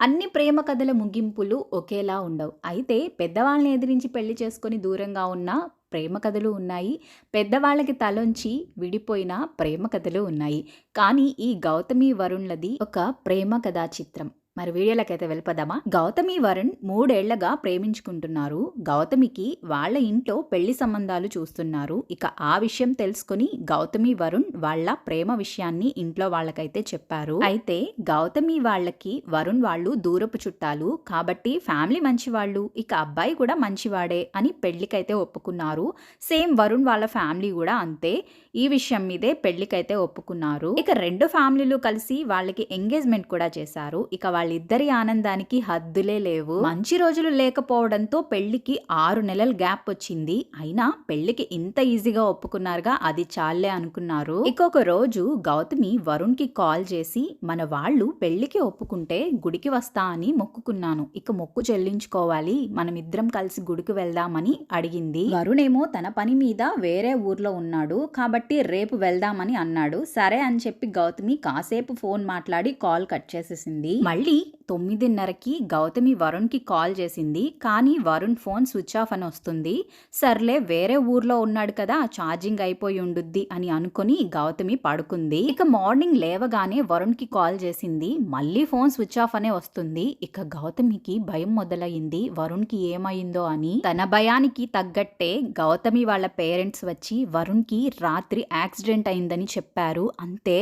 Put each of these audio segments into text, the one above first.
అన్ని ప్రేమ కథల ముగింపులు ఒకేలా ఉండవు. అయితే పెద్దవాళ్ళని ఎదిరించి పెళ్ళి చేసుకొని దూరంగా ఉన్న ప్రేమ కథలు ఉన్నాయి. పెద్దవాళ్ళకి తలొంచి విడిపోయిన ప్రేమ కథలు ఉన్నాయి. కానీ ఈ 'గౌతమి వరుణ్‌లది' ఒక ప్రేమ కథా చిత్రం. మరి వీడియోలకైతే వెళ్ళిపోదామా? గౌతమి, వరుణ్ మూడేళ్ళగా ప్రేమించుకుంటున్నారు. గౌతమికి వాళ్ళ ఇంట్లో పెళ్ళి సంబంధాలు చూస్తున్నారు. ఇక ఆ విషయం తెలుసుకొని గౌతమి, వరుణ్ వాళ్ళ ప్రేమ విషయాన్ని ఇంట్లో వాళ్ళకైతే చెప్పారు. అయితే గౌతమి వాళ్ళకి వరుణ్ వాళ్ళు దూరపు చుట్టాలు. కాబట్టి ఫ్యామిలీ మంచివాళ్ళు. ఇక అబ్బాయి కూడా మంచివాడే అని పెళ్ళికైతే ఒప్పుకున్నారు. సేమ్ వరుణ్ వాళ్ళ ఫ్యామిలీ కూడా అంతే. ఈ విషయం మీదే పెళ్ళికైతే ఒప్పుకున్నారు. ఇక రెండు ఫ్యామిలీలు కలిసి వాళ్ళకి ఎంగేజ్మెంట్ కూడా చేశారు. ఇక వాళ్ళిద్దరి ఆనందానికి హద్దులే లేవు. మంచి రోజులు లేకపోవడంతో పెళ్ళికి ఆరు నెలల గ్యాప్ వచ్చింది. అయినా పెళ్ళికి ఇంత ఈజీగా ఒప్పుకున్నారుగా అది చాలే అనుకున్నారు. ఇక ఒక రోజు గౌతమి వరుణ్కి కాల్ చేసి మన వాళ్ళు పెళ్ళికి ఒప్పుకుంటే గుడికి వస్తా అని మొక్కుకున్నాను. ఇక మొక్కు చెల్లించుకోవాలి. మనమిద్దరం కలిసి గుడికి వెళ్దామని అడిగింది. వరుణ్ ఏమో తన పని మీద వేరే ఊర్లో ఉన్నాడు. కాబట్టి రేపు వెళ్దామని అన్నాడు. సరే అని చెప్పి గౌతమి కాసేపు ఫోన్ మాట్లాడి కాల్ కట్ చేసేసింది. మళ్ళీ తొమ్మిదిన్నరకి గౌతమి వరుణ్కి కాల్ చేసింది. కానీ వరుణ్ ఫోన్ స్విచ్ ఆఫ్ అని వస్తుంది. సర్లే వేరే ఊర్లో ఉన్నాడు కదా ఛార్జింగ్ అయిపోయి ఉండుద్ది అని అనుకొని గౌతమి పడుకుంది. ఇక మార్నింగ్ లేవగానే వరుణ్కి కాల్ చేసింది. మళ్ళీ ఫోన్ స్విచ్ ఆఫ్ అనే వస్తుంది. ఇక గౌతమికి భయం మొదలయ్యింది. వరుణ్కి ఏమైందో అని. తన భయానికి తగ్గట్టే గౌతమి వాళ్ళ పేరెంట్స్ వచ్చి వరుణ్కి రాత్రి యాక్సిడెంట్ అయిందని చెప్పారు. అంతే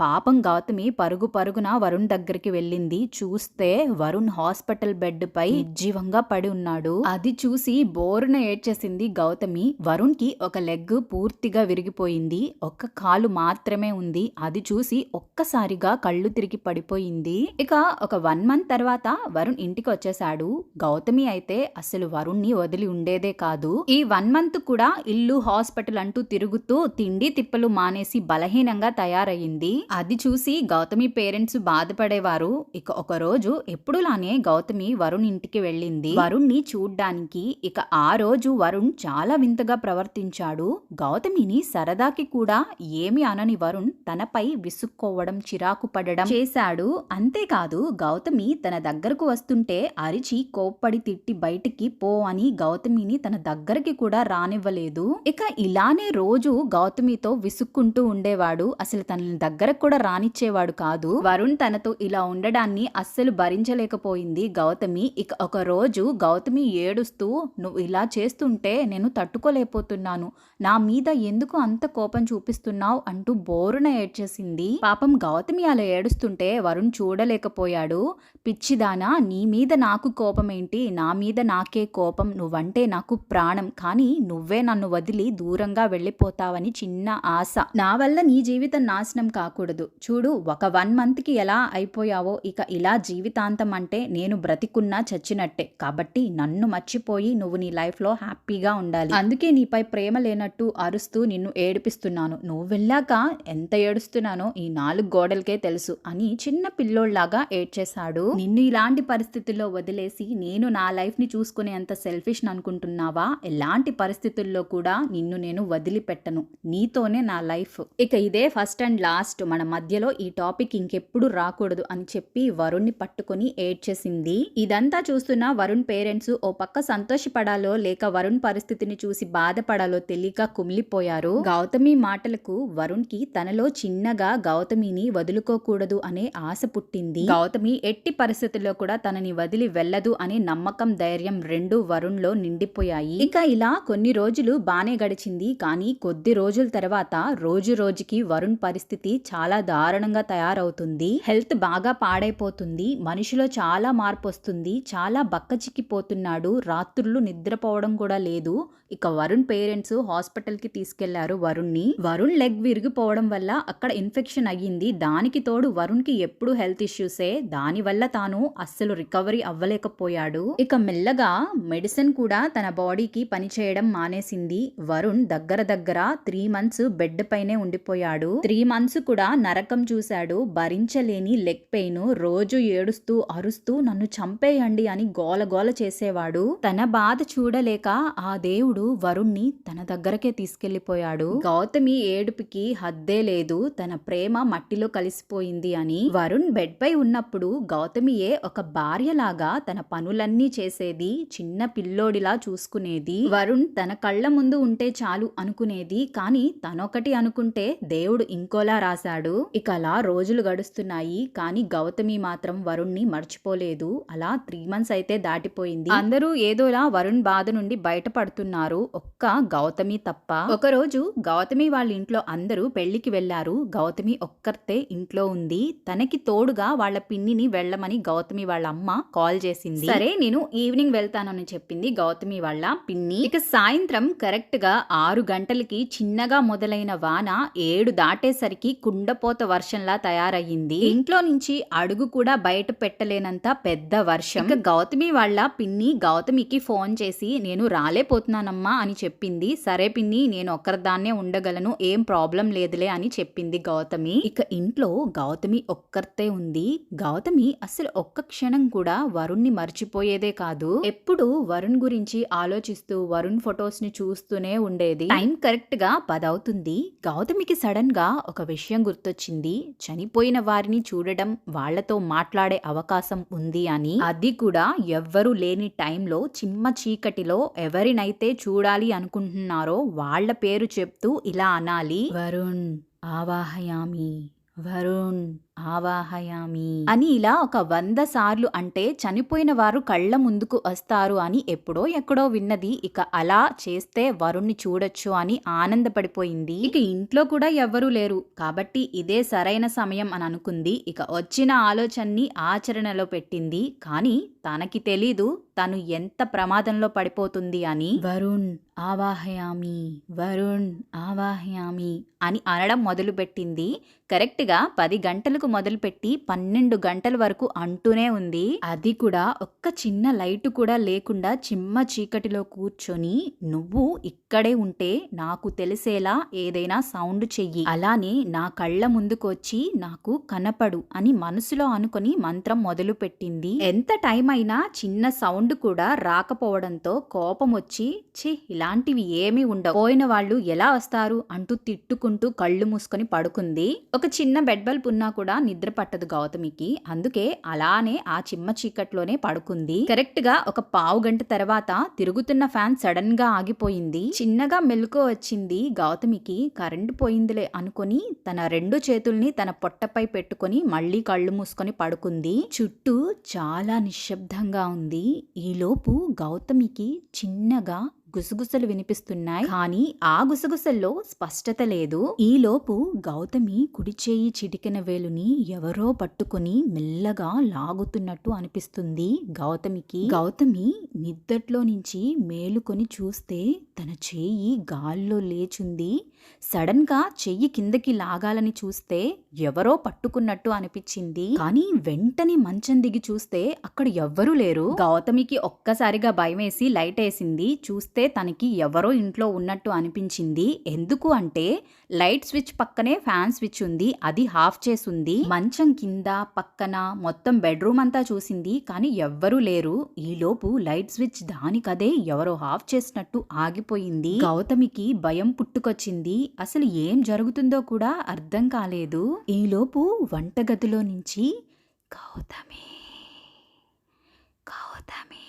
పాపం గౌతమి పరుగు పరుగున వరుణ్ దగ్గరికి వెళ్ళింది. చూస్తే వరుణ్ హాస్పిటల్ బెడ్ పై జీవంగా పడి ఉన్నాడు. అది చూసి బోరున ఏడ్చేసింది గౌతమి. వరుణ్కి ఒక లెగ్ పూర్తిగా విరిగిపోయింది. ఒక్క కాలు మాత్రమే ఉంది. అది చూసి ఒక్కసారిగా కళ్ళు తిరిగి పడిపోయింది. ఇక ఒక వన్ మంత్ తర్వాత వరుణ్ ఇంటికి వచ్చేశాడు. గౌతమి అయితే అసలు వరుణ్ని వదిలి ఉండేదే కాదు. ఈ వన్ మంత్ కూడా ఇల్లు హాస్పిటల్ అంటూ తిరుగుతూ తిండి తిప్పలు మానేసి బలహీనంగా తయారయ్యింది. అది చూసి గౌతమి పేరెంట్స్ బాధపడేవారు. ఇక ఒక రోజు ఎప్పుడులానే గౌతమి వరుణ్ ఇంటికి వెళ్ళింది. వరుణ్ని చూడ్డానికి. ఇక ఆ రోజు వరుణ్ చాలా వింతగా ప్రవర్తించాడు. గౌతమిని సరదాకి కూడా ఏమి అనని వరుణ్ తనపై విసుక్కోవడం చిరాకు పడడం చేశాడు. అంతేకాదు గౌతమి తన దగ్గరకు వస్తుంటే అరిచి కోప్పడి తిట్టి బయటికి పో అని గౌతమిని తన దగ్గరికి కూడా రానివ్వలేదు. ఇక ఇలానే రోజు గౌతమి గౌతమితో విసుక్కుంటూ ఉండేవాడు. అసలు తనని దగ్గరకు కూడా రానిచ్చేవాడు కాదు. వరుణ్ తనతో ఇలా ఉండడాన్ని అస్సలు భరించలేకపోయింది గౌతమి. ఇక ఒక రోజు గౌతమి ఏడుస్తూ నువ్వు ఇలా చేస్తుంటే నేను తట్టుకోలేకపోతున్నాను. నా మీద ఎందుకు అంత కోపం చూపిస్తున్నావు అంటూ బోరున ఏడ్చేసింది. పాపం గౌతమి అలా ఏడుస్తుంటే వరుణ్ చూడలేకపోయాడు. పిచ్చిదానా నీ మీద నాకు కోపం ఏంటి నా మీద నాకే కోపం. నువ్వంటే నాకు ప్రాణం. కానీ నువ్వే నన్ను వదిలి దూరంగా వెళ్ళిపోతావని చిన్న ఆశ. నా వల్ల నీ జీవితం నాశనం కాకూడదు. చూడు ఒక వన్ మంత్కి ఎలా అయిపోయావో ఇక ఇలా జీవితాంతం అంటే నేను బ్రతికున్నా చచ్చినట్టే. కాబట్టి నన్ను మర్చిపోయి నువ్వు నీ లైఫ్లో హ్యాపీగా ఉండాలి. అందుకే నీపై ప్రేమ లేనట్టు అరుస్తూ నిన్ను ఏడిపిస్తున్నాను. నువ్వు వెళ్ళాక ఎంత ఏడుస్తున్నానో ఈ నాలుగు గోడలకే తెలుసు అని చిన్న పిల్లోళ్ళాగా ఏడ్చేశాడు. నిన్ను ఇలాంటి పరిస్థితుల్లో వదిలేసి నేను నా లైఫ్ని చూసుకునేంత సెల్ఫిష్ అనుకుంటున్నావా? ఎలాంటి పరిస్థితుల్లో కూడా నిన్ను నేను వదిలిపెట్టను. నీ నీతోనే నా లైఫ్. ఇక ఇదే ఫస్ట్ అండ్ లాస్ట్ మన మధ్యలో ఈ టాపిక్ ఇంకెప్పుడు రాకూడదు అని చెప్పి వరుణ్ని పట్టుకొని ఏడ్చేసింది. ఇదంతా చూస్తున్న వరుణ్ పేరెంట్స్ ఓ పక్క సంతోషపడాలో లేక వరుణ్ పరిస్థితిని చూసి బాధపడాలో తెలియక కుమిలిపోయారు. గౌతమి మాటలకు వరుణ్కి తనలో చిన్నగా గౌతమిని వదులుకోకూడదు అనే ఆశ పుట్టింది. గౌతమి ఎట్టి పరిస్థితుల్లో కూడా తనని వదిలి వెళ్ళదు అనే నమ్మకం ధైర్యం రెండు వరుణ్లో నిండిపోయాయి. ఇక ఇలా కొన్ని రోజులు బానే గడిచింది. కానీ కొద్ది రోజుల తర్వాత రోజు రోజుకి వరుణ్ పరిస్థితి చాలా దారుణంగా తయారవుతుంది. హెల్త్ బాగా పాడైపోతుంది. మనిషిలో చాలా మార్పు వస్తుంది. చాలా బక్కచిక్కిపోతున్నాడు. రాత్రులు నిద్రపోవడం కూడా లేదు. ఇక వరుణ్ పేరెంట్స్ హాస్పిటల్కి తీసుకెళ్ళారు వరుణ్ని. వరుణ్ లెగ్ విరిగిపోవడం వల్ల అక్కడ ఇన్ఫెక్షన్ అయ్యింది. దానికి తోడు వరుణ్కి ఎప్పుడు హెల్త్ ఇష్యూసే. దాని వల్ల తాను అస్సలు రికవరీ అవ్వలేకపోయాడు. ఇక మెల్లగా మెడిసిన్ కూడా తన బాడీకి పనిచేయడం మానేసింది. వరుణ్ దగ్గర దగ్గర త్రీ మంత్స్ బెడ్ పైనే ఉండిపోయాడు. త్రీ మంత్స్ కూడా నరకం చూశాడు. భరించలేని లెగ్ పెయిన్ రోజు ఏడుస్తూ అరుస్తూ నన్ను చంపేయండి అని గోలగోల చేసేవాడు. తన బాధ చూడలేక ఆ దేవుడు వరుణ్ణి తన దగ్గరకే తీసుకెళ్ళిపోయాడు గౌతమి ఏడుపుకి హద్దే లేదు. తన ప్రేమ మట్టిలో కలిసిపోయింది అని. వరుణ్ బెడ్ పై ఉన్నప్పుడు గౌతమియే ఒక భార్యలాగా తన పనులన్నీ చేసేది చిన్న పిల్లోడిలా చూసుకునేది. వరుణ్ తన కళ్ళ ముందు ఉంటే చాలు అనుకునేది. కానీ తనొకటి అనుకుంటే దేవుడు ఇంకోలా రాశాడు. ఇక అలా రోజులు గడుస్తున్నాయి. కానీ గౌతమి మాత్రం వరుణ్ణి మర్చిపోలేదు. అలా త్రీ మంత్స్ అయితే దాటిపోయింది. అందరూ ఏదోలా వరుణ్ బాధ నుండి బయటపడుతున్నారు. ఒక్క గౌతమి తప్ప. ఒకరోజు గౌతమి వాళ్ళ ఇంట్లో అందరూ పెళ్ళికి వెళ్ళారు గౌతమి ఒక్కర్తే ఇంట్లో ఉంది. తనకి తోడుగా వాళ్ళ పిన్నిని వెళ్ళమని గౌతమి వాళ్ళ అమ్మ కాల్ చేసింది. సరే నేను ఈవినింగ్ వెళ్తానని చెప్పింది గౌతమి వాళ్ళ పిన్ని. ఇక సాయంత్రం కరెక్ట్గా ఆరు గంటలకి చిన్నగా మొదలైన వాన ఏడు దాటేసరికి కుండపోత వర్షంలా తయారయ్యింది. ఇంట్లో నుంచి అడుగు కూడా బయట పెట్టలేనంత పెద్ద వర్షం. ఇక గౌతమి వాళ్ళ పిన్ని గౌతమికి ఫోన్ చేసి నేను రాలేపోతున్నానమ్మా అని చెప్పింది. సరే పిన్ని నేను ఒక్కరిదాన్నే ఉండగలను ఏం ప్రాబ్లం లేదులే అని చెప్పింది గౌతమి. ఇక ఇంట్లో గౌతమి ఒక్కరితే ఉంది. గౌతమి అసలు ఒక్క క్షణం కూడా వరుణ్ణి మర్చిపోయేదే కాదు. ఎప్పుడు వరుణ్ గురించి ఆలోచిస్తూ వరుణ్ ఫొటోస్ని చూస్తూనే ఉండేది. టైం కరెక్ట్గా అదవుతుంది. గౌతమికి సడన్గా ఒక విషయం గుర్తొచ్చింది. చనిపోయిన వారిని చూడడం వాళ్ళతో మాట్లాడే అవకాశం ఉంది అని. అది కూడా ఎవ్వరూ లేని టైంలో చిమ్మ చీకటిలో ఎవరినైతే చూడాలి అనుకుంటున్నారో వాళ్ళ పేరు చెప్తూ ఇలా అనాలి. వరుణ్ ఆవాహయామి వరుణ్ ఆవాహయామి. అని ఇలా ఒక వంద సార్లు అంటే చనిపోయిన వారు కళ్ళ ముందుకు వస్తారు అని ఎప్పుడో ఎక్కడో విన్నది. ఇక అలా చేస్తే వరుణ్ణి చూడొచ్చు అని ఆనందపడిపోయింది. ఇక ఇంట్లో కూడా ఎవ్వరూ లేరు. కాబట్టి ఇదే సరైన సమయం అని అనుకుంది. ఇక వచ్చిన ఆలోచనని ఆచరణలో పెట్టింది. కానీ తనకి తెలీదు తను ఎంత ప్రమాదంలో పడిపోతుంది అని. వరుణ్ ఆవాహయామి వరుణ్ ఆవాహయామి అని అనడం మొదలుపెట్టింది. కరెక్ట్గా పది గంటలకు మొదలుపెట్టి పన్నెండు గంటల వరకు అంటూనే ఉంది. అది కూడా ఒక్క చిన్న లైట్ కూడా లేకుండా చిమ్మ చీకటిలో కూర్చొని నువ్వు ఇక్కడే ఉంటే నాకు తెలిసేలా ఏదైనా సౌండ్ చెయ్యి. అలానే నా కళ్ళ ముందుకొచ్చి నాకు కనపడు అని మనసులో అనుకొని మంత్రం మొదలు పెట్టింది ఎంత టైం అయినా చిన్న సౌండ్ కూడా రాకపోవడంతో కోపం వచ్చి ఛీ ఇలాంటివి ఏమీ ఉండవు. పోయిన వాళ్ళు ఎలా వస్తారు? అంటూ తిట్టుకుంటూ కళ్ళు మూసుకొని పడుకుంది. ఒక చిన్న బెడ్ బల్బ్ ఉన్నా కూడా నిద్ర పట్టదు గౌతమికి. అందుకే అలానే ఆ చిమ్మ చీకట్లోనే పడుకుంది. కరెక్ట్గా ఒక పావు గంట తర్వాత తిరుగుతున్న ఫ్యాన్ సడన్గా ఆగిపోయింది. చిన్నగా మెలుకో వచ్చింది గౌతమికి. కరెంటు పోయిందిలే అనుకొని తన రెండు చేతుల్ని తన పొట్టపై పెట్టుకొని మళ్ళీ కళ్ళు మూసుకొని పడుకుంది. చుట్టూ చాలా నిశ్శబ్దంగా ఉంది. ఈలోపు గౌతమికి చిన్నగా గుసగుసలు వినిపిస్తున్నాయి. కానీ ఆ గుసగుసల్లో స్పష్టత లేదు. ఈలోపు గౌతమి కుడి చేయి చిటికెన వేలుని ఎవరో పట్టుకుని మెల్లగా లాగుతున్నట్టు అనిపిస్తుంది గౌతమికి. గౌతమి నిద్దట్లో నుంచి మేలుకొని చూస్తే తన చేయి గాల్లో లేచుంది. సడన్గా చెయ్యి కిందకి లాగాలని చూస్తే ఎవరో పట్టుకున్నట్టు అనిపించింది. కానీ వెంటనే మంచం దిగి చూస్తే అక్కడ ఎవ్వరూ లేరు. గౌతమికి ఒక్కసారిగా భయమేసి లైట్ వేసింది చూస్తే తనకి ఎవరో ఇంట్లో ఉన్నట్టు అనిపించింది. ఎందుకు అంటే లైట్ స్విచ్ పక్కనే ఫ్యాన్ స్విచ్ ఉంది అది హాఫ్ చేసుంది. మంచం కింద పక్కన మొత్తం బెడ్రూమ్ అంతా చూసింది కానీ ఎవ్వరూ లేరు. ఈలోపు లైట్ స్విచ్ దానికదే ఎవరో హాఫ్ చేసినట్టు ఆగిపోయింది. గౌతమికి భయం పుట్టుకొచ్చింది. అసలు ఏం జరుగుతుందో కూడా అర్థం కాలేదు. ఈలోపు వంటగదిలో నుంచి గౌతమి! గౌతమి!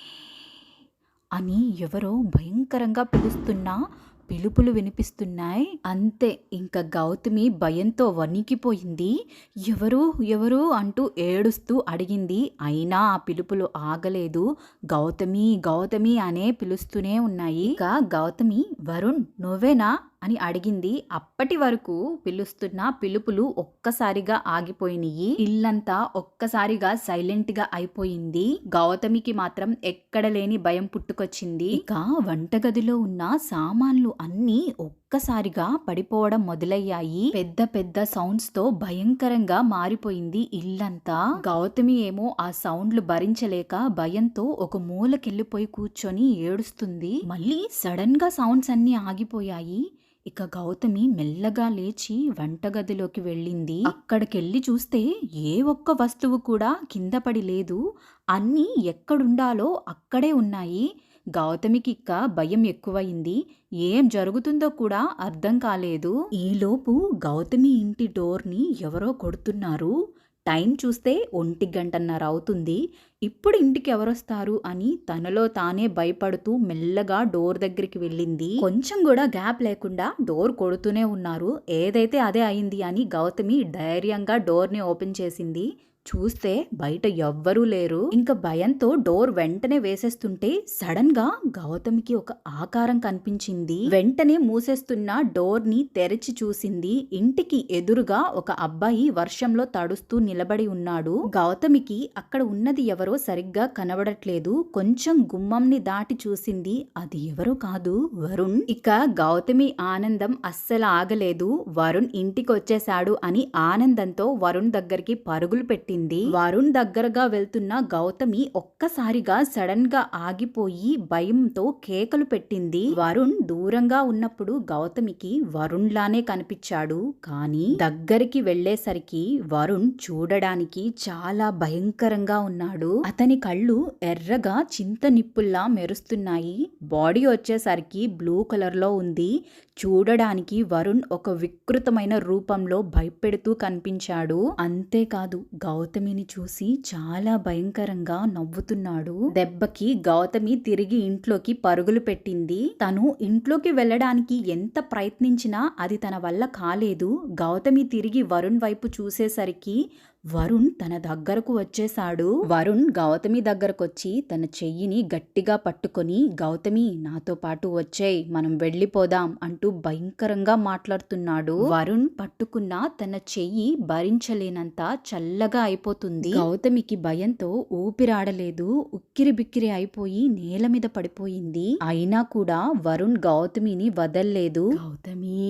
అని ఎవరో భయంకరంగా పిలుస్తున్నా పిలుపులు వినిపిస్తున్నాయి. అంతే ఇంకా గౌతమి భయంతో వణికిపోయింది. ఎవరు ఎవరు అంటూ ఏడుస్తూ అడిగింది. అయినా ఆ పిలుపులు ఆగలేదు. గౌతమి గౌతమి అనే పిలుస్తూనే ఉన్నాయి. ఇక గౌతమి వరుణ్ నువ్వేనా? అని అడిగింది. అప్పటి వరకు పిలుస్తున్న పిలుపులు ఒక్కసారిగా ఆగిపోయినాయి ఇల్లంతా ఒక్కసారిగా సైలెంట్గా అయిపోయింది. గౌతమికి మాత్రం ఎక్కడ లేని భయం పుట్టుకొచ్చింది. ఇక వంటగదిలో ఉన్న సామాన్లు అన్నీ ఒక్కసారిగా పడిపోవడం మొదలయ్యాయి. పెద్ద పెద్ద సౌండ్స్తో భయంకరంగా మారిపోయింది ఇల్లంతా. గౌతమి ఏమో ఆ సౌండ్లు భరించలేక భయంతో ఒక మూలకెళ్ళిపోయి కూర్చొని ఏడుస్తుంది. మళ్ళీ సడన్గా సౌండ్స్ అన్ని ఆగిపోయాయి. ఇక గౌతమి మెల్లగా లేచి వంటగదిలోకి వెళ్ళింది. అక్కడికెళ్ళి చూస్తే ఏ ఒక్క వస్తువు కూడా కింద పడి లేదు. అన్నీ ఎక్కడుండాలో అక్కడే ఉన్నాయి. గౌతమికి ఇక్క భయం ఎక్కువయింది ఏం జరుగుతుందో కూడా అర్థం కాలేదు. ఈలోపు గౌతమి ఇంటి డోర్ని ఎవరో కొడుతున్నారు. టైం చూస్తే ఒంటి గంటన్నర అవుతుంది. ఇప్పుడు ఇంటికి ఎవరొస్తారు అని తనలో తానే భయపడుతూ మెల్లగా డోర్ దగ్గరికి వెళ్ళింది. కొంచెం కూడా గ్యాప్ లేకుండా డోర్ కొడుతూనే ఉన్నారు. ఏదైతే అదే అయింది అని గౌతమి ధైర్యంగా డోర్ని ఓపెన్ చేసింది. చూస్తే బయట ఎవ్వరూ లేరు. ఇంకా భయంతో డోర్ వెంటనే వేసేస్తుంటే సడన్గా గౌతమికి ఒక ఆకారం కనిపించింది. వెంటనే మూసేస్తున్న డోర్ని తెరిచి చూసింది. ఇంటికి ఎదురుగా ఒక అబ్బాయి వర్షంలో తడుస్తూ నిలబడి ఉన్నాడు. గౌతమికి అక్కడ ఉన్నది ఎవరో సరిగ్గా కనబడట్లేదు. కొంచెం గుమ్మంని దాటి చూసింది. అది ఎవరో కాదు. వరుణ్. ఇక గౌతమి ఆనందం అస్సలు ఆగలేదు. వరుణ్ ఇంటికి వచ్చేశాడు అని ఆనందంతో వరుణ్ దగ్గరికి పరుగులు పెట్టి పెట్టింది. వరుణ్ దగ్గరగా వెళ్తున్న గౌతమి ఒక్కసారిగా సడన్గా ఆగిపోయి భయంతో కేకలు పెట్టింది. వరుణ్ దూరంగా ఉన్నప్పుడు గౌతమికి వరుణ్ లానే కనిపించాడు. కానీ దగ్గరికి వెళ్ళేసరికి వరుణ్ చూడడానికి చాలా భయంకరంగా ఉన్నాడు. అతని కళ్ళు ఎర్రగా చింత నిప్పుల్లా మెరుస్తున్నాయి. బాడీ వచ్చేసరికి బ్లూ కలర్లో ఉంది. చూడడానికి వరుణ్ ఒక వికృతమైన రూపంలో భయపెడుతూ కనిపించాడు. అంతేకాదు గౌతమిని చూసి చాలా భయంకరంగా నవ్వుతున్నాడు. దెబ్బకి గౌతమి తిరిగి ఇంట్లోకి పరుగులు పెట్టింది. తను ఇంట్లోకి వెళ్ళడానికి ఎంత ప్రయత్నించినా అది తన వల్ల కాలేదు. గౌతమి తిరిగి వరుణ్ వైపు చూసేసరికి వరుణ్ తన దగ్గరకు వచ్చేశాడు. వరుణ్ గౌతమి దగ్గరకొచ్చి తన చెయ్యిని గట్టిగా పట్టుకొని గౌతమి నాతో పాటు వచ్చేయ్ మనం వెళ్ళిపోదాం అంటూ భయంకరంగా మాట్లాడుతున్నాడు. వరుణ్ పట్టుకున్న తన చెయ్యి భరించలేనంత చల్లగా అయిపోతుంది. గౌతమికి భయంతో ఊపిరాడలేదు. ఉక్కిరి బిక్కిరి అయిపోయి నేల మీద పడిపోయింది. అయినా కూడా వరుణ్ గౌతమిని వదల్లేదు. గౌతమి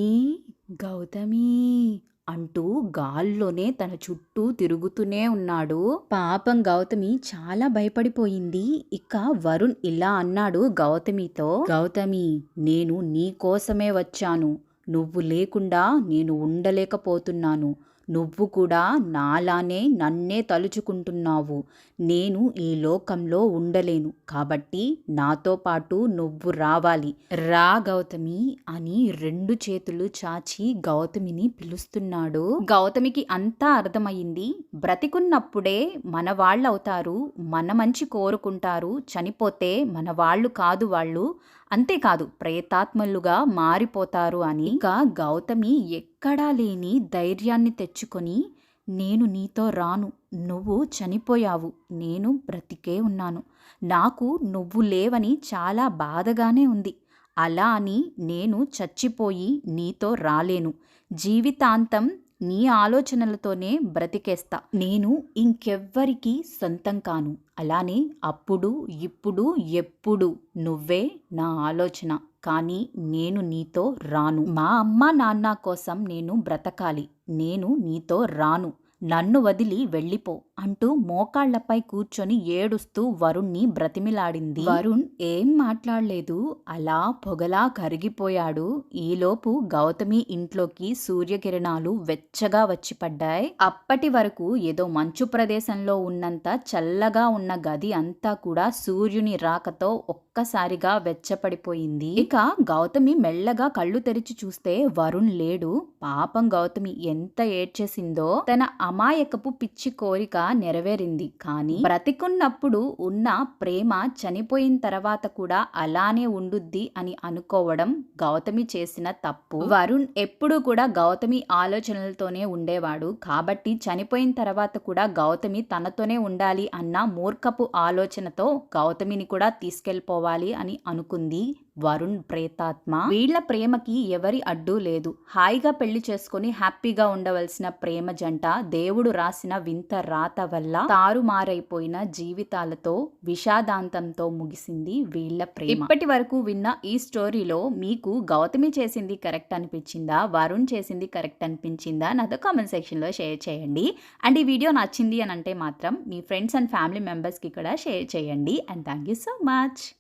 గౌతమి అంటూ గాల్లోనే తన చుట్టూ తిరుగుతూనే ఉన్నాడు. పాపం గౌతమి చాలా భయపడిపోయింది. ఇక వరుణ్ ఇలా అన్నాడు గౌతమితో. గౌతమి నేను నీ కోసమే వచ్చాను. నువ్వు లేకుండా నేను ఉండలేకపోతున్నాను. నువ్వు కూడా నాలానే నన్నే తలుచుకుంటున్నావు. నేను ఈ లోకంలో ఉండలేను. కాబట్టి నాతో పాటు నువ్వు రావాలి. రా గౌతమి అని రెండు చేతులు చాచి గౌతమిని పిలుస్తున్నాడు. గౌతమికి అంతా అర్థమయ్యింది. బ్రతికున్నప్పుడే మన వాళ్ళవుతారు మన మంచి కోరుకుంటారు. చనిపోతే మన వాళ్ళు కాదు వాళ్ళు. అంతేకాదు ప్రేతాత్మలుగా మారిపోతారు అని ఇంకా గౌతమి ఎక్కడా లేని ధైర్యాన్ని తెచ్చుకొని నేను నీతో రాను నువ్వు చనిపోయావు నేను బ్రతికే ఉన్నాను నాకు నువ్వు లేవని చాలా బాధగానే ఉంది అలా అని నేను చచ్చిపోయి నీతో రాలేను. జీవితాంతం నీ ఆలోచనలతోనే బ్రతికేస్తా. నేను ఇంకెవ్వరికీ సొంతం కాను. అలానే అప్పుడు ఇప్పుడు ఎప్పుడు నువ్వే నా ఆలోచన. కానీ నేను నీతో రాను. మా అమ్మ నాన్న కోసం నేను బ్రతకాలి. నేను నీతో రాను. నన్ను వదిలి వెళ్ళిపో. అంటూ మోకాళ్ళపై కూర్చొని ఏడుస్తూ వరుణ్ణి బ్రతిమిలాడింది. వరుణ్ ఏం మాట్లాడలేదు. అలా పొగలా కరిగిపోయాడు. ఈలోపు గౌతమి ఇంట్లోకి సూర్యకిరణాలు వెచ్చగా వచ్చి పడ్డాయి. అప్పటి వరకు ఏదో మంచు ప్రదేశంలో ఉన్నంత చల్లగా ఉన్న గది అంతా కూడా సూర్యుని రాకతో ఒక్కసారిగా వెచ్చపడిపోయింది. ఇక గౌతమి మెల్లగా కళ్ళు తెరిచి చూస్తే వరుణ్ లేడు. పాపం గౌతమి ఎంత ఏడ్చేసిందో. తన అమాయకపు పిచ్చి కోరిక నెరవేరింది. కానీ బ్రతికున్నప్పుడు ఉన్న ప్రేమ చనిపోయిన తర్వాత కూడా అలానే ఉండుద్ది అని అనుకోవడం గౌతమి చేసిన తప్పు. వరుణ్ ఎప్పుడూ కూడా గౌతమి ఆలోచనలతోనే ఉండేవాడు. కాబట్టి చనిపోయిన తర్వాత కూడా గౌతమి తనతోనే ఉండాలి అన్న మూర్ఖపు ఆలోచనతో గౌతమిని కూడా తీసుకెళ్ళిపోవాలి అని అనుకుంది. వరుణ్ ప్రేతాత్మ. వీళ్ళ ప్రేమకి ఎవరి అడ్డు లేదు. హాయిగా పెళ్ళి చేసుకుని హ్యాపీగా ఉండవలసిన ప్రేమ జంట దేవుడు రాసిన వింత రాత వల్ల తారుమారైపోయిన జీవితాలతో విషాదాంతంతో ముగిసింది వీళ్ళ ప్రేమ. ఇప్పటి వరకు విన్న ఈ స్టోరీలో మీకు గౌతమి చేసింది కరెక్ట్ అనిపించిందా? వరుణ్ చేసింది కరెక్ట్ అనిపించిందా? నాతో కామెంట్ సెక్షన్లో షేర్ చేయండి. అండ్ ఈ వీడియో నచ్చింది అని అంటే మాత్రం మీ ఫ్రెండ్స్ అండ్ ఫ్యామిలీ మెంబర్స్కి కూడా షేర్ చేయండి. And thank you so much.